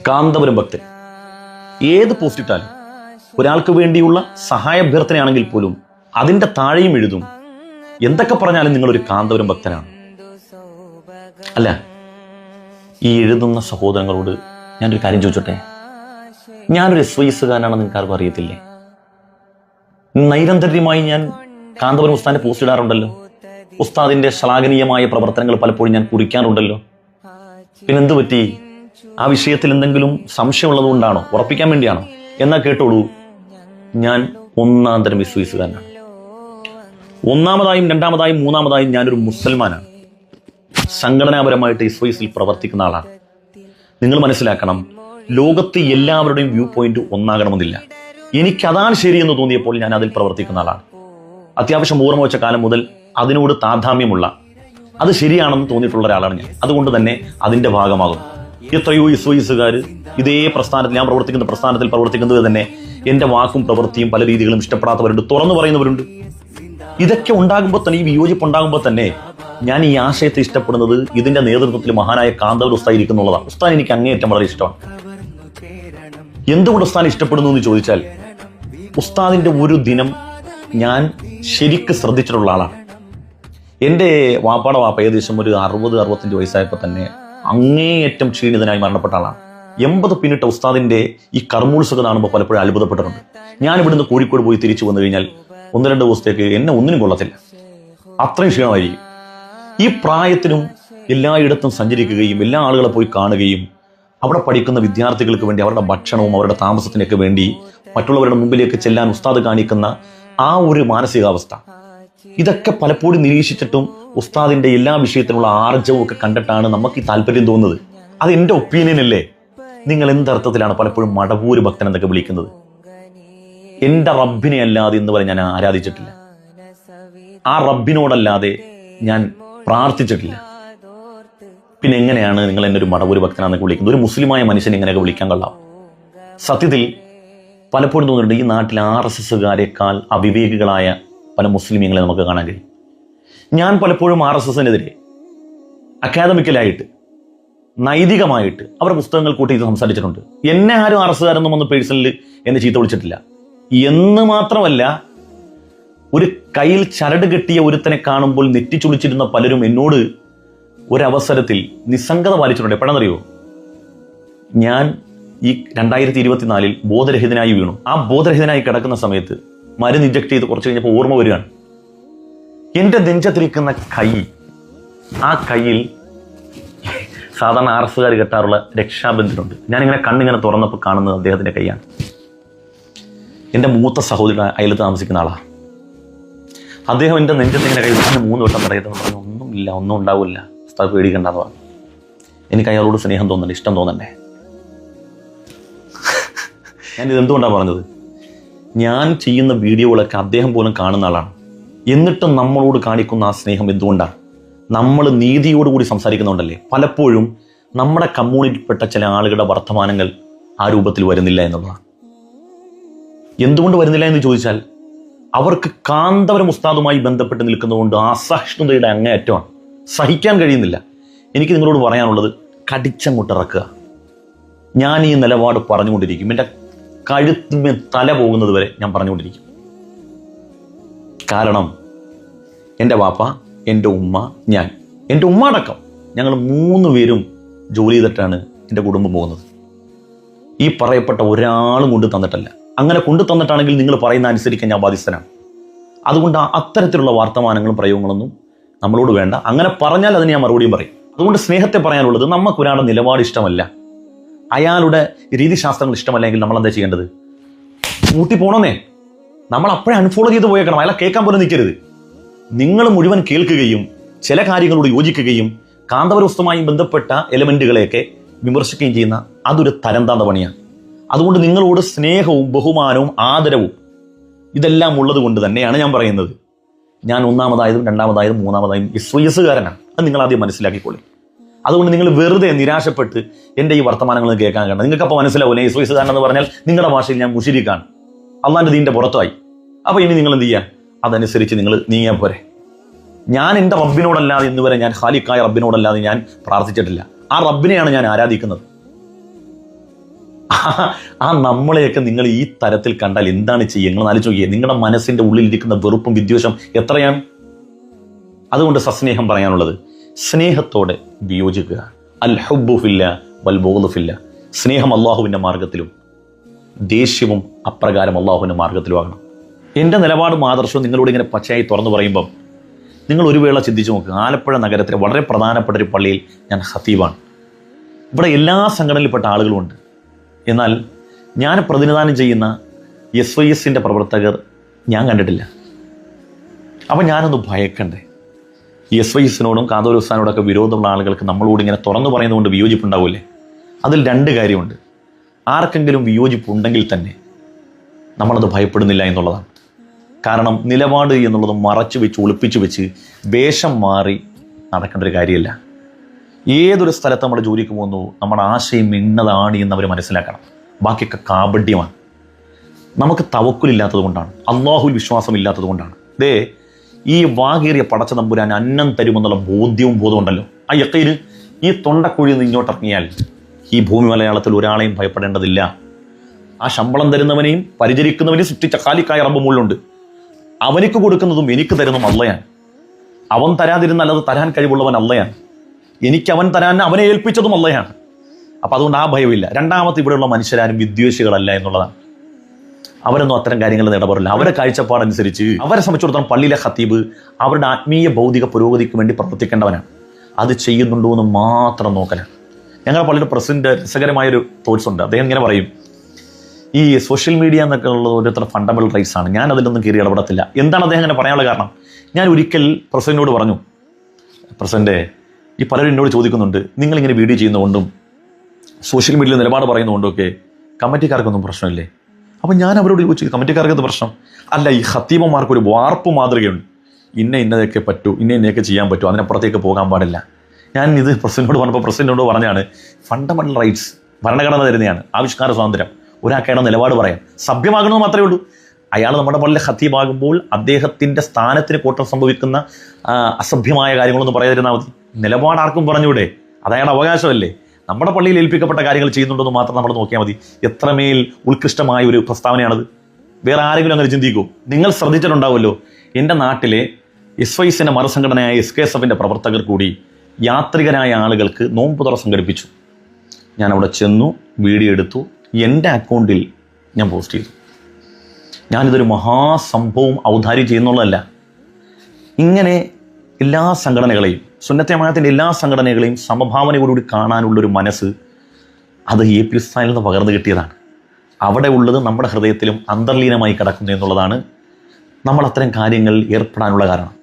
കാന്തപുരം ഭക്തൻ. ഏത് പോസ്റ്റ് ഇട്ടാലും ഒരാൾക്ക് വേണ്ടിയുള്ള സഹായാഭ്യർത്ഥനയാണെങ്കിൽ പോലും അതിന്റെ താഴെയും എഴുതും. എന്തൊക്കെ പറഞ്ഞാലും നിങ്ങളൊരു കാന്തപുരം ഭക്തനാണ്. അല്ല ഈ എഴുതുന്ന സഹോദരങ്ങളോട് ഞാനൊരു കാര്യം ചോദിച്ചോട്ടെ? ഞാനൊരു എസ് വയസ്സുകാരനാണെന്ന് നിങ്ങൾക്ക് ആർക്കും അറിയത്തില്ലേ? നൈരന്തര്യമായി ഞാൻ കാന്തപുരം ഉസ്താദിന്റെ പോസ്റ്റ് ഇടാറുണ്ടല്ലോ. ഉസ്താദിന്റെ ശ്ലാഘനീയമായ പ്രവർത്തനങ്ങൾ പലപ്പോഴും ഞാൻ കുറിക്കാറുണ്ടല്ലോ. പിന്നെന്ത് പറ്റി? ആ വിഷയത്തിൽ എന്തെങ്കിലും സംശയമുള്ളത് കൊണ്ടാണോ ഉറപ്പിക്കാൻ വേണ്ടിയാണോ? എന്നാ കേട്ടോളൂ. ഞാൻ ഒന്നാം തരം വിശ്വസുകാരനാണ് ഒന്നാമതായും രണ്ടാമതായും മൂന്നാമതായും ഞാനൊരു മുസൽമാനാണ്. സംഘടനാപരമായിട്ട് ഇസ്വൈസിൽ പ്രവർത്തിക്കുന്ന ആളാണ്. നിങ്ങൾ മനസ്സിലാക്കണം ലോകത്ത് എല്ലാവരുടെയും വ്യൂ പോയിന്റ് ഒന്നാകണമെന്നില്ല. എനിക്കതാണ് ശരിയെന്ന് തോന്നിയപ്പോൾ ഞാൻ അതിൽ പ്രവർത്തിക്കുന്ന ആളാണ്. അത്യാവശ്യം ഓർമ്മ വെച്ച കാലം മുതൽ അതിനോട് താതാമ്യമുള്ള അത് ശരിയാണെന്ന് തോന്നിയിട്ടുള്ള ഒരാളാണ് ഞാൻ. അതുകൊണ്ട് തന്നെ അതിന്റെ ഭാഗമാകുന്നു. എത്രയോ ഇസ്വയസുകാർ ഇതേ പ്രസ്ഥാനത്തിൽ ഞാൻ പ്രവർത്തിക്കുന്ന പ്രസ്ഥാനത്തിൽ പ്രവർത്തിക്കുന്നത് തന്നെ എന്റെ വാക്കും പ്രവൃത്തിയും പല രീതികളും ഇഷ്ടപ്പെടാത്തവരുണ്ട് തുറന്നു പറയുന്നവരുണ്ട്. ഇതൊക്കെ ഉണ്ടാകുമ്പോൾ തന്നെ ഈ വിയോജിപ്പ് ഉണ്ടാകുമ്പോൾ തന്നെ ഞാൻ ഈ ആശയത്തെ ഇഷ്ടപ്പെടുന്നത് ഇതിന്റെ നേതൃത്വത്തിൽ മഹാനായ കാന്തവർ ഉസ്താൻ ഇരിക്കുന്നുള്ളതാണ്. ഉസ്താൻ എനിക്ക് അങ്ങേയറ്റം വളരെ ഇഷ്ടമാണ്. എന്തുകൊണ്ട് ഉസ്താൻ ഇഷ്ടപ്പെടുന്നു എന്ന് ചോദിച്ചാൽ ഉസ്താദിന്റെ ഒരു ദിനം ഞാൻ ശരിക്ക് ശ്രദ്ധിച്ചിട്ടുള്ള ആളാണ്. എന്റെ വാപ്പാടെ വാപ്പ ഏകദേശം ഒരു അറുപത് അറുപത്തഞ്ച് വയസ്സായപ്പോൾ തന്നെ അങ്ങേയറ്റം ക്ഷീണിതനായി മരണപ്പെട്ട ആളാണ്. എൺപത് പിന്നിട്ട ഉസ്താദിന്റെ ഈ കർമ്മോത്സുക കാണുമ്പോൾ പലപ്പോഴും അത്ഭുതപ്പെട്ടിട്ടുണ്ട്. ഞാൻ ഇവിടുന്ന് കോഴിക്കോട് പോയി തിരിച്ചു വന്നു കഴിഞ്ഞാൽ ഒന്ന് രണ്ട് ദിവസത്തേക്ക് എന്നെ ഒന്നിനും കൊള്ളത്തില്ല. അത്രയും ക്ഷീണമായിരിക്കും. ഈ പ്രായത്തിനും എല്ലായിടത്തും സഞ്ചരിക്കുകയും എല്ലാ ആളുകളെ പോയി കാണുകയും അവിടെ പഠിക്കുന്ന വിദ്യാർത്ഥികൾക്ക് വേണ്ടി അവരുടെ ഭക്ഷണവും അവരുടെ താമസത്തിനൊക്കെ വേണ്ടി മറ്റുള്ളവരുടെ മുമ്പിലേക്ക് ചെല്ലാൻ ഉസ്താദ് കാണിക്കുന്ന ആ ഒരു മാനസികാവസ്ഥ. ഇതൊക്കെ പലപ്പോഴും നിരീക്ഷിച്ചിട്ടും ഉസ്താദിന്റെ എല്ലാ വിഷയത്തിനുള്ള ആർജവും ഒക്കെ കണ്ടിട്ടാണ് നമുക്ക് ഈ താല്പര്യം തോന്നുന്നത്. അത് എന്റെ ഒപ്പീനിയൻ അല്ലേ? നിങ്ങൾ എന്തർത്ഥത്തിലാണ് പലപ്പോഴും മടവൂര് ഭക്തൻ എന്നൊക്കെ വിളിക്കുന്നത്? എന്റെ റബ്ബിനെ അല്ലാതെ എന്ന് പറഞ്ഞ് ഞാൻ ആരാധിച്ചിട്ടില്ല. ആ റബ്ബിനോടല്ലാതെ ഞാൻ പ്രാർത്ഥിച്ചിട്ടില്ല. പിന്നെ എങ്ങനെയാണ് നിങ്ങൾ എന്നെ ഒരു മടവൂര് ഭക്തനാന്നൊക്കെ വിളിക്കുന്നത്? ഒരു മുസ്ലിമായ മനുഷ്യനെ ഇങ്ങനെയൊക്കെ വിളിക്കാൻ കൊള്ളാം? സത്യത്തിൽ പലപ്പോഴും തോന്നിയിട്ടുണ്ട് ഈ നാട്ടിൽ ആർ എസ് എസ്സുകാരെക്കാൾ അവിവേകികളായ പല മുസ്ലിമീങ്ങളെ നമുക്ക് കാണാൻ കഴിയും. ഞാൻ പലപ്പോഴും ആർ എസ് എസിനെതിരെ അക്കാദമിക്കലായിട്ട് നൈതികമായിട്ട് അവരുടെ പുസ്തകങ്ങൾ കൂട്ടി ഇത് സംസാരിച്ചിട്ടുണ്ട്. എന്നെ ആരും ആർ എസ് കാരൊന്നും ഒന്ന് പേഴ്സണലിൽ എന്നെ ചീത്ത വിളിച്ചിട്ടില്ല. എന്ന് മാത്രമല്ല ഒരു കയ്യിൽ ചരട് കെട്ടിയ ഒരുത്തനെ കാണുമ്പോൾ നെറ്റിച്ചുളിച്ചിരുന്ന പലരും എന്നോട് ഒരവസരത്തിൽ നിസ്സംഗത പാലിച്ചിട്ടുണ്ട്. എപ്പോഴാണെന്നറിയോ? ഞാൻ ഈ രണ്ടായിരത്തി ഇരുപത്തിനാലിൽ ബോധരഹിതനായി വീണു. ആ ബോധരഹിതനായി കിടക്കുന്ന സമയത്ത് മരുന്ന് ഇഞ്ചക്ട് ചെയ്ത് കുറച്ച് കഴിഞ്ഞപ്പോൾ ഓർമ്മ വരികയാണ്. എന്റെ നെഞ്ചത്തിരിക്കുന്ന കൈ. ആ കയ്യിൽ സാധാരണ ആർ എസ്സുകാർ കെട്ടാറുള്ള രക്ഷാബന്ധനുണ്ട്. ഞാനിങ്ങനെ കണ്ണിങ്ങനെ തുറന്നപ്പോൾ കാണുന്നത് അദ്ദേഹത്തിന്റെ കൈയാണ്. എന്റെ മൂത്ത സഹോദരൻ അയലത്ത് താമസിക്കുന്ന ആളാണ് അദ്ദേഹം എന്റെ നെഞ്ചത്ത് ഇങ്ങനെ കൈ മൂന്ന് വട്ടം പറയുന്നത് പറഞ്ഞു ഒന്നുമില്ല ഒന്നും ഉണ്ടാവില്ല. സ്ഥലം പേടിക്കണ്ടെന്ന് പറഞ്ഞു. എനിക്ക് അയാളോട് സ്നേഹം തോന്നണ്ടേ ഇഷ്ടം തോന്നണ്ടേ? ഞാൻ ഇത് എന്തുകൊണ്ടാണ് പറഞ്ഞത്? ഞാൻ ചെയ്യുന്ന വീഡിയോകളൊക്കെ അദ്ദേഹം പോലും കാണുന്ന ആളാണ്. എന്നിട്ടും നമ്മളോട് കാണിക്കുന്ന ആ സ്നേഹം എന്തുകൊണ്ടാണ്? നമ്മൾ നീതിയോടുകൂടി സംസാരിക്കുന്നുണ്ടല്ലേ? പലപ്പോഴും നമ്മുടെ കമ്മ്യൂണിറ്റിയിൽപ്പെട്ട ചില ആളുകളുടെ വർത്തമാനങ്ങൾ ആ രൂപത്തിൽ വരുന്നില്ല എന്നുള്ളതാണ്. എന്തുകൊണ്ട് വരുന്നില്ല എന്ന് ചോദിച്ചാൽ അവർക്ക് കാന്തവരം ഉസ്താദുമായി ബന്ധപ്പെട്ട് നിൽക്കുന്നതുകൊണ്ട് അസഹിഷ്ണുതയുടെ അങ്ങേയറ്റമാണ്. സഹിക്കാൻ കഴിയുന്നില്ല. എനിക്ക് നിങ്ങളോട് പറയാനുള്ളത് കടിച്ചങ്ങോട്ടിറക്കുക. ഞാൻ ഈ നിലപാട് പറഞ്ഞുകൊണ്ടിരിക്കും. എന്റെ കഴുത്തിന് തല പോകുന്നത് വരെ ഞാൻ പറഞ്ഞുകൊണ്ടിരിക്കും. കാരണം എന്റെ വാപ്പ എന്റെ ഉമ്മ ഞാൻ. എന്റെ ഉമ്മ അടക്കം ഞങ്ങൾ മൂന്ന് പേരും ജോലി ചെയ്തിട്ടാണ് എന്റെ കുടുംബം പോകുന്നത്. ഈ പറയപ്പെട്ട ഒരാളും കൊണ്ടു തന്നിട്ടല്ല. അങ്ങനെ കൊണ്ടു തന്നിട്ടാണെങ്കിൽ നിങ്ങൾ പറയുന്ന അനുസരിക്കാൻ ഞാൻ ബാധ്യസ്ഥനാണ്. അതുകൊണ്ട് അത്തരത്തിലുള്ള വർത്തമാനങ്ങളും പ്രയോഗങ്ങളൊന്നും നമ്മളോട് വേണ്ട. അങ്ങനെ പറഞ്ഞാൽ അതിന് ഞാൻ മറുപടിയും പറയും. അതുകൊണ്ട് സ്നേഹത്തെ പറയാനുള്ളത് നമുക്ക് ഒരാളുടെ നിലപാട് ഇഷ്ടമല്ല. അയാളുടെ രീതിശാസ്ത്രങ്ങൾ ഇഷ്ടമല്ലെങ്കിൽ നമ്മൾ എന്താ ചെയ്യേണ്ടത്? കൂട്ടി പോണമെന്നേ നമ്മൾ അപ്പോഴേ അൺഫോളോ ചെയ്ത് പോയേക്കണം. അയാളെ കേൾക്കാൻ പോലും നിൽക്കരുത്. നിങ്ങൾ മുഴുവൻ കേൾക്കുകയും ചില കാര്യങ്ങളോട് യോജിക്കുകയും കാന്തപരവസ്തുമായി ബന്ധപ്പെട്ട എലമെന്റുകളെയൊക്കെ വിമർശിക്കുകയും ചെയ്യുന്ന അതൊരു തരംതാന്ത പണിയാണ്. അതുകൊണ്ട് നിങ്ങളോട് സ്നേഹവും ബഹുമാനവും ആദരവും ഇതെല്ലാം ഉള്ളത് കൊണ്ട് തന്നെയാണ് ഞാൻ പറയുന്നത്. ഞാൻ ഒന്നാമതായതും രണ്ടാമതായതും മൂന്നാമതായും ഇസ്വയസുകാരനാണ് അത് നിങ്ങൾ ആദ്യം മനസ്സിലാക്കിക്കൊള്ളി അതുകൊണ്ട് നിങ്ങൾ വെറുതെ നിരാശപ്പെട്ട് എന്റെ ഈ വർത്തമാനങ്ങൾ കേൾക്കാൻ കണ്ട നിങ്ങൾക്കപ്പോൾ മനസ്സിലാവില്ല ഇസ്വയസുകാരൻ എന്ന് പറഞ്ഞാൽ നിങ്ങളുടെ ഭാഷയിൽ ഞാൻ മുഷിരിക്കാണ്. അള്ളാന്റെ ദീന്റെ പുറത്തായി. അപ്പോൾ ഇനി നിങ്ങൾ എന്ത് ചെയ്യാൻ അതനുസരിച്ച് നിങ്ങൾ നീങ്ങിയാൽ പോരെ. ഞാൻ എന്റെ റബ്ബിനോടല്ലാതെ ഇന്ന് വരെ ഞാൻ ഖാലിക്കായ റബ്ബിനോടല്ലാതെ ഞാൻ പ്രാർത്ഥിച്ചിട്ടില്ല. ആ റബ്ബിനെയാണ് ഞാൻ ആരാധിക്കുന്നത്. ആ- നമ്മളെയൊക്കെ നിങ്ങൾ ഈ തരത്തിൽ കണ്ടാൽ എന്താണ് ചെയ്യുക? നിങ്ങൾ ആലോചിച്ച് നോക്കിയേ നിങ്ങളുടെ മനസ്സിന്റെ ഉള്ളിലിരിക്കുന്ന വെറുപ്പും വിദ്വേഷം എത്രയാണ്? അതുകൊണ്ട് സസ്നേഹം പറയാനുള്ളത് സ്നേഹത്തോടെ വിയോജിക്കുക. അൽ ഹുബുഫില്ല വൽ ബോധുഫില്ല സ്നേഹം അള്ളാഹുവിന്റെ മാർഗത്തിലും ദേഷ്യവും അപ്രകാരം അള്ളാഹുവിന്റെ മാർഗത്തിലുമാകണം. എന്റെ നിലപാടും ആദർശവും നിങ്ങളോട് ഇങ്ങനെ പച്ചയായി തുറന്നു പറയുമ്പം നിങ്ങൾ ഒരു വേള ചിന്തിച്ചു നോക്കുക ആലപ്പുഴ നഗരത്തിലെ വളരെ പ്രധാനപ്പെട്ട ഒരു പള്ളിയിൽ ഞാൻ ഹത്തീബാണ് ഇവിടെ എല്ലാ സംഘടനയിൽപ്പെട്ട ആളുകളുമുണ്ട്. എന്നാൽ ഞാൻ പ്രതിനിധാനം ചെയ്യുന്ന എസ് വൈ എസിന്റെ പ്രവർത്തകർ ഞാൻ കണ്ടിട്ടില്ല. അപ്പം ഞാനൊന്ന് ഭയക്കണ്ടേ? എസ് വൈ എസിനോടും കാതോൽ വിരോധമുള്ള ആളുകൾക്ക് നമ്മളോട് ഇങ്ങനെ തുറന്നു പറയുന്നതുകൊണ്ട് വിയോജിപ്പുണ്ടാവില്ലേ? അതിൽ രണ്ട് കാര്യമുണ്ട്. ആർക്കെങ്കിലും വിയോജിപ്പുണ്ടെങ്കിൽ തന്നെ നമ്മളത് ഭയപ്പെടുന്നില്ല എന്നുള്ളതാണ്. കാരണം നിലപാട് എന്നുള്ളത് മറച്ചു വെച്ച് ഒളിപ്പിച്ചു വെച്ച് വേഷം മാറി നടക്കേണ്ട ഒരു കാര്യമല്ല. ഏതൊരു സ്ഥലത്ത് നമ്മൾ ജോലിക്ക് പോകുന്നു നമ്മുടെ ആശയം ഇന്നതാണ് എന്നവർ മനസ്സിലാക്കണം. ബാക്കിയൊക്കെ കാപഡ്യമാണ് നമുക്ക് തവക്കുലില്ലാത്തത് കൊണ്ടാണ്. അള്ളാഹുൽ വിശ്വാസം ഇല്ലാത്തത് കൊണ്ടാണ്. ദേ ഈ വാകേറിയ പടച്ച നമ്പുരാൻ അന്നം തരുമെന്നുള്ള ബോധ്യവും ബോധമുണ്ടല്ലോ ആ യക്കയിൽ ഈ തൊണ്ടക്കുഴിയിൽ നിന്ന് ഇങ്ങോട്ട് ഇറങ്ങിയാൽ ഈ ഭൂമി മലയാളത്തിൽ ഒരാളെയും ഭയപ്പെടേണ്ടതില്ല. ആ ശമ്പളം തരുന്നവനെയും പരിചരിക്കുന്നവനെയും സൃഷ്ടിച്ച കാലിക്കായ റബ്ബ് മുള്ളുണ്ട് അവനിക്ക് കൊടുക്കുന്നതും എനിക്ക് തരുന്നതും അള്ളയാണ്. അവൻ തരാതിരുന്നാൽ അത് തരാൻ കഴിവുള്ളവൻ അള്ളയാണ്. എനിക്ക് അവൻ തരാൻ അവനെ ഏൽപ്പിച്ചതും അല്ലയാണ് അപ്പം അതുകൊണ്ട് ആ ഭയമില്ല രണ്ടാമത്തെ ഇവിടെയുള്ള മനുഷ്യരാരും വിദ്വേഷികളല്ല എന്നുള്ളതാണ്. അവരൊന്നും അത്തരം കാര്യങ്ങളിൽ ഇടപെടില്ല അവരുടെ കാഴ്ചപ്പാടനുസരിച്ച് അവരെ സംബന്ധിച്ചിടത്തോളം പള്ളിയിലെ ഖത്തീബ് അവരുടെ ആത്മീയ ഭൗതിക പുരോഗതിക്ക് വേണ്ടി പ്രവർത്തിക്കേണ്ടവനാണ്. അത് ചെയ്യുന്നുണ്ടോ എന്ന് മാത്രം നോക്കലാണ്. ഞങ്ങളുടെ പള്ളിയുടെ പ്രസിഡന്റ് രസകരമായൊരു തോട്ട്സ് ഉണ്ട്. അദ്ദേഹം ഇങ്ങനെ പറയും ഈ സോഷ്യൽ മീഡിയ എന്നൊക്കെ ഉള്ളത് ഓരോരുത്തർ ഫണ്ടമെന്റൽ റൈറ്റ്സ് ആണ്. ഞാൻ അതിലൊന്നും കയറി ഇടപെടത്തില്ല. എന്താണ് അദ്ദേഹം അങ്ങനെ പറയാനുള്ള കാരണം? ഞാൻ ഒരിക്കൽ പ്രസിഡന്റിനോട് പറഞ്ഞു പ്രസിഡന്റ് ഈ പലരും എന്നോട് ചോദിക്കുന്നുണ്ട് നിങ്ങളിങ്ങനെ വീഡിയോ ചെയ്യുന്നതുകൊണ്ടും സോഷ്യൽ മീഡിയയിൽ നിലപാട് പറയുന്നതുകൊണ്ടും ഒക്കെ കമ്മിറ്റിക്കാർക്കൊന്നും പ്രശ്നമില്ലേ? അപ്പം ഞാൻ അവരോട് ചോദിച്ചു കമ്മിറ്റിക്കാർക്ക് എന്ത് പ്രശ്നം? അല്ല ഈ ഹത്തീമന്മാർക്ക് ഒരു വാർപ്പ് മാതൃകയുണ്ട്. ഇന്ന ഇന്നതൊക്കെ പറ്റൂ ഇന്ന ഇന്നയൊക്കെ ചെയ്യാൻ പറ്റൂ അതിനപ്പുറത്തേക്ക് പോകാൻ പാടില്ല. ഞാൻ ഇത് പ്രസിഡന്റിനോട് പറഞ്ഞപ്പോൾ പ്രസിഡന്റിനോട് പറഞ്ഞാണ് ഫണ്ടമെന്റൽ റൈറ്റ്സ് ഭരണഘടന തരുന്നതാണ് ആവിഷ്കാര സ്വാതന്ത്ര്യം. ഒരാൾക്കയുടെ നിലപാട് പറയാം സഭ്യമാകണമെന്ന് മാത്രമേ ഉള്ളൂ. അയാൾ നമ്മുടെ പള്ളിയിലെ ഹത്യമാകുമ്പോൾ അദ്ദേഹത്തിന്റെ സ്ഥാനത്തിന് കോട്ടം സംഭവിക്കുന്ന അസഭ്യമായ കാര്യങ്ങളൊന്നും പറയാതിരുന്നാൽ മതി. നിലപാട് ആർക്കും പറഞ്ഞൂടെ അത് അയാളുടെ അവകാശമല്ലേ? നമ്മുടെ പള്ളിയിൽ ഏൽപ്പിക്കപ്പെട്ട കാര്യങ്ങൾ ചെയ്യുന്നുണ്ടെന്ന് മാത്രം നമ്മൾ നോക്കിയാൽ മതി. എത്രമേൽ ഉത്കൃഷ്ടമായ ഒരു പ്രസ്താവനയാണത്. വേറെ ആരെങ്കിലും അങ്ങനെ ചിന്തിക്കൂ? നിങ്ങൾ ശ്രദ്ധിച്ചിട്ടുണ്ടാവുമല്ലോ. എന്റെ നാട്ടിലെ എസ് വൈസിന്റെ മറുസംഘടനയായ എസ് കെ എസ് എഫിന്റെ പ്രവർത്തകർ കൂടി യാത്രികരായ ആളുകൾക്ക് നോമ്പ് തുറ സംഘടിപ്പിച്ചു. ഞാൻ അവിടെ ചെന്നു വീഡിയോ എടുത്തു എന്റെ അക്കൗണ്ടിൽ ഞാൻ പോസ്റ്റ് ചെയ്തു. ഞാനിതൊരു മഹാസംഭവം ഔദാര്യം ചെയ്യുന്നുള്ളതല്ല. ഇങ്ങനെ എല്ലാ സംഘടനകളെയും സുന്നത്തമായത്തിന്റെ എല്ലാ സംഘടനകളെയും സമഭാവനയോടുകൂടി കാണാനുള്ളൊരു മനസ്സ് അത് എ പി സ്ഥാനിൽ നിന്ന് പകർന്നു കിട്ടിയതാണ്. അവിടെ ഉള്ളത് നമ്മുടെ ഹൃദയത്തിലും അന്തർലീനമായി കിടക്കുന്നു എന്നുള്ളതാണ്. നമ്മൾ അത്തരം കാര്യങ്ങളിൽ ഏർപ്പെടാനുള്ള കാരണം.